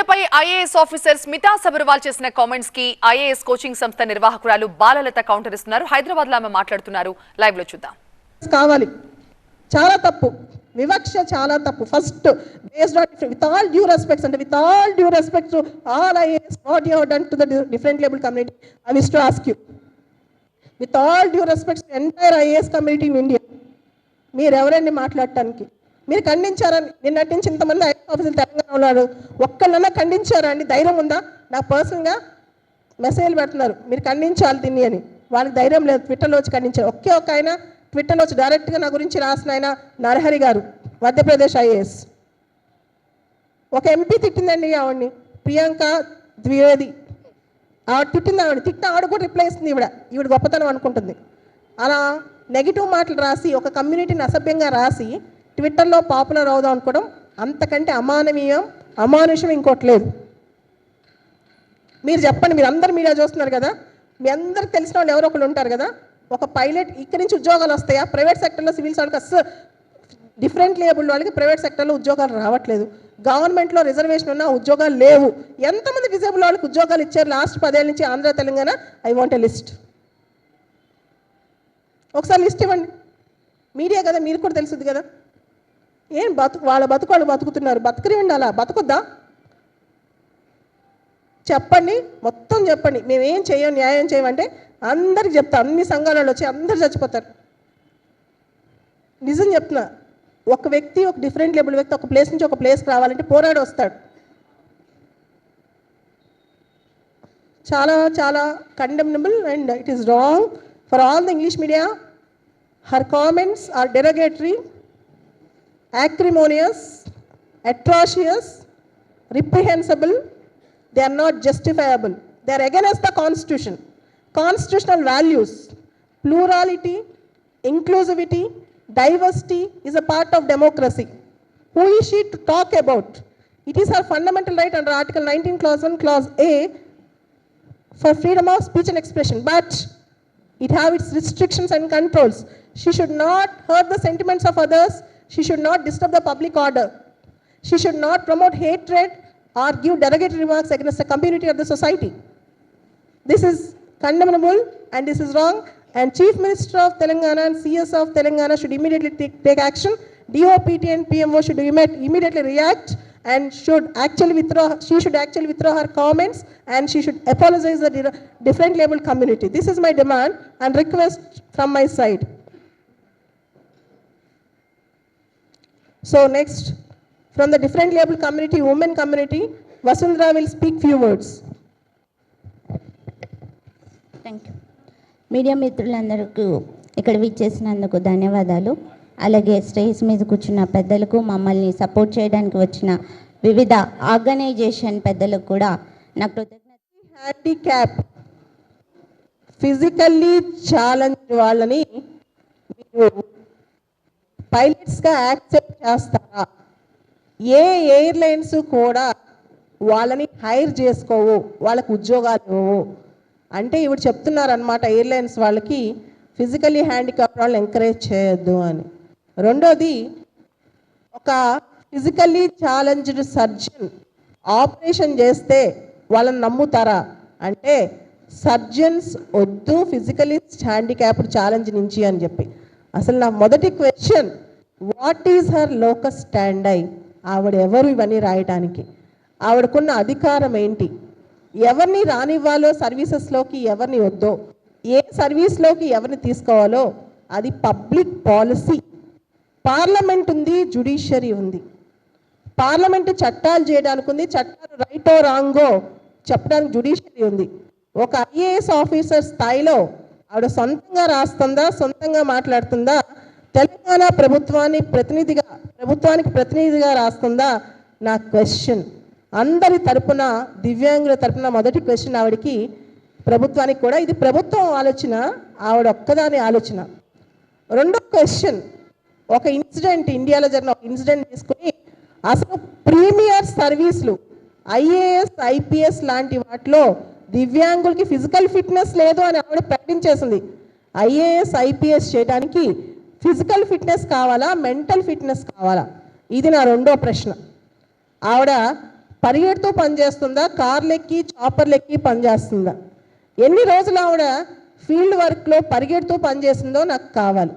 విద్యార్థులపై IAS officer Smita Sabharwal చేసిన కామెంట్స్కి IAS coaching సంస్థ నిర్వాహకురాలు బాలలత కౌంటర్ ఇస్తున్నారు. హైదరాబాద్లో ఆమె మాట్లాడుతున్నారు. లైవ్లో చూద్దాం. కావాలి. చాలా తప్పు. వివక్ష చాలా తప్పు. First based on with all due respects అంటే with all due respect all IAS what you done to the differently label community I wish to ask you with all due respects entire IAS community in India మీరెవరండి మాట్లాడటానికి? మీరు ఖండించారని నేను నటించి ఇంతమంది is ఆఫీసులు తెలంగాణ ఉన్నారు. ఒక్కళ్ళన్నా ఖండించారా అండి? ధైర్యం ఉందా? నాకు పర్సనల్గా మెసేజ్లు పెడుతున్నారు. మీరు ఖండించాలి దీన్ని అని. వాళ్ళకి ధైర్యం లేదు. ట్విట్టర్లో వచ్చి ఖండించారు. ఒకే ఒక ఆయన ట్విట్టర్లో వచ్చి డైరెక్ట్గా నా గురించి రాసిన ఆయన నరహరి గారు మధ్యప్రదేశ్ ఐఏఎస్. ఒక ఎంపీ తిట్టిందండి ఆవిడ్ని. ప్రియాంక ద్వివేది. ఆవిడ తిట్టింది ఆవిడ. తిట్టిన ఆవిడ కూడా రిప్లై ఇస్తుంది ఈవిడ. ఈవిడ గొప్పతనం అనుకుంటుంది. అలా నెగిటివ్ మాటలు రాసి ఒక కమ్యూనిటీని అసభ్యంగా రాసి ట్విట్టర్లో పాపులర్ అవుదాం అనుకోవడం అంతకంటే అమానవీయం అమానుషం ఇంకోటి లేదు. మీరు చెప్పండి మీరు అందరు మీడియా చూస్తున్నారు కదా మీ అందరికి తెలిసిన వాళ్ళు ఎవరో ఒకరు ఉంటారు కదా ఒక పైలట్ ఇక్కడి నుంచి ఉద్యోగాలు వస్తాయా? ప్రైవేట్ సెక్టర్లో సివిల్స్ వాళ్ళకి అస్సలు డిఫరెంట్ లేబుల్ వాళ్ళకి ప్రైవేట్ సెక్టర్లో ఉద్యోగాలు రావట్లేదు. గవర్నమెంట్లో రిజర్వేషన్ ఉన్న ఉద్యోగాలు లేవు. ఎంతమంది డిజేబుల్ వాళ్ళకి ఉద్యోగాలు ఇచ్చారు లాస్ట్ పదేళ్ళ నుంచి Andhra Telangana? I want a list. ఒకసారి లిస్ట్ ఇవ్వండి. మీడియా కదా మీరు కూడా తెలుసుది కదా. ఏం బతుకు వాళ్ళ బతుకు వాళ్ళు బతుకుతున్నారు. బతుకునివ్వండి అలా బతుకుద్దా? చెప్పండి. మొత్తం చెప్పండి. మేమేం చేయం న్యాయం చేయమంటే అందరికి చెప్తా. అన్ని సంఘాలలో వచ్చి అందరు చచ్చిపోతారు. నిజం చెప్తున్నా. ఒక వ్యక్తి ఒక డిఫరెంట్ లెవెల్ వ్యక్తి ఒక ప్లేస్ నుంచి ఒక ప్లేస్కి రావాలంటే పోరాడి వస్తాడు. చాలా చాలా condemnable and it is wrong for all the English media her comments are derogatory acrimonious, atrocious, reprehensible, they are not justifiable. They are against the Constitution. Constitutional values, plurality, inclusivity, diversity is a part of democracy. Who is she to talk about? It is her fundamental right under Article 19, Clause 1, Clause A for freedom of speech and expression, but it have its restrictions and controls. She should not hurt the sentiments of others. She should not disturb the public order. She should not promote hatred or give derogatory remarks against the community or the society. This is condemnable and this is wrong. And Chief Minister of Telangana and CS of Telangana should immediately take, take action. DOPT and PMO should imme- immediately react and should actually withdraw. She should actually withdraw her comments and she should apologize the different label community. This is my demand and request from my side. So next, from the different label community, women community, Vasundhara will speak few words. Thank you media మిత్రులందరికీ ఇక్కడ విచ్చేసినందుకు ధన్యవాదాలు. అలాగే stage మీద కూర్చున్న పెద్దలకు మమ్మల్ని support చేయడానికి వచ్చిన వివిధ ఆర్గనైజేషన్ పెద్దలకు కూడా నా కృతజ్ఞత హ్యాండిక్యాప్. ఫిజికల్లీ ఛాలెంజ్ వాళ్ళని మీరు పైలట్స్గా యాక్సెప్ట్ చేస్తారా? ఏ ఎయిర్లైన్స్ కూడా వాళ్ళని హైర్ చేసుకోవు వాళ్ళకు ఉద్యోగాలు ఇవ్వవు. అంటే ఇవి చెప్తున్నారనమాట ఎయిర్లైన్స్ వాళ్ళకి ఫిజికల్లీ హ్యాండిక్యాప్ వాళ్ళని ఎంకరేజ్ చేయొద్దు అని. రెండోది ఒక ఫిజికల్లీ ఛాలెంజ్డ్ సర్జన్ ఆపరేషన్ చేస్తే వాళ్ళని నమ్ముతారా? అంటే సర్జన్స్ వద్దు ఫిజికలీ హ్యాండిక్యాప్డ్ ఛాలెంజ్ నుంచి అని చెప్పి. అసలు నా మొదటి question what is her locus standi ఆవిడ ఎవరు ఇవన్నీ రాయటానికి? ఆవిడకున్న అధికారం ఏంటి? ఎవరిని రానివ్వాలో సర్వీసెస్లోకి ఎవరిని వద్దో? ఏ సర్వీస్లోకి ఎవరిని తీసుకోవాలో? అది పబ్లిక్ పాలసీ పార్లమెంట్ ఉంది జుడిషియరీ ఉంది. పార్లమెంట్ చట్టాలు చేయడానికి ఉంది చట్టాలు రైటో రాంగో చెప్పడానికి జుడిషియరీ ఉంది. ఒక ఐఏఎస్ ఆఫీసర్ స్థాయిలో ఆవిడ సొంతంగా రాస్తుందా సొంతంగా మాట్లాడుతుందా? తెలంగాణ ప్రభుత్వాన్ని ప్రతినిధిగా ప్రభుత్వానికి ప్రతినిధిగా రాస్తుందా? నా క్వశ్చన్ అందరి తరపున దివ్యాంగుల తరపున మొదటి క్వశ్చన్ ఆవిడకి ప్రభుత్వానికి కూడా. ఇది ప్రభుత్వం ఆలోచన ఆవిడ ఒక్కదాని ఆలోచన. రెండో క్వశ్చన్ ఒక ఇన్సిడెంట్ ఇండియాలో జరిగిన ఒక ఇన్సిడెంట్ తీసుకుని అసలు ప్రీమియర్ సర్వీసులు ఐఏఎస్ ఐపీఎస్ లాంటి వాటిలో దివ్యాంగులకి ఫిజికల్ ఫిట్నెస్ లేదు అని ఆవిడ ప్రకటించేసింది. ఐఏఎస్ ఐపీఎస్ చేయడానికి ఫిజికల్ ఫిట్నెస్ కావాలా మెంటల్ ఫిట్నెస్ కావాలా? ఇది నా రెండో ప్రశ్న. ఆవిడ పరిగెడుతూ పనిచేస్తుందా కార్లెక్కి చాపర్లెక్కి పనిచేస్తుందా? ఎన్ని రోజులు ఆవిడ ఫీల్డ్ వర్క్లో పరిగెడుతూ పనిచేసిందో నాకు కావాలి.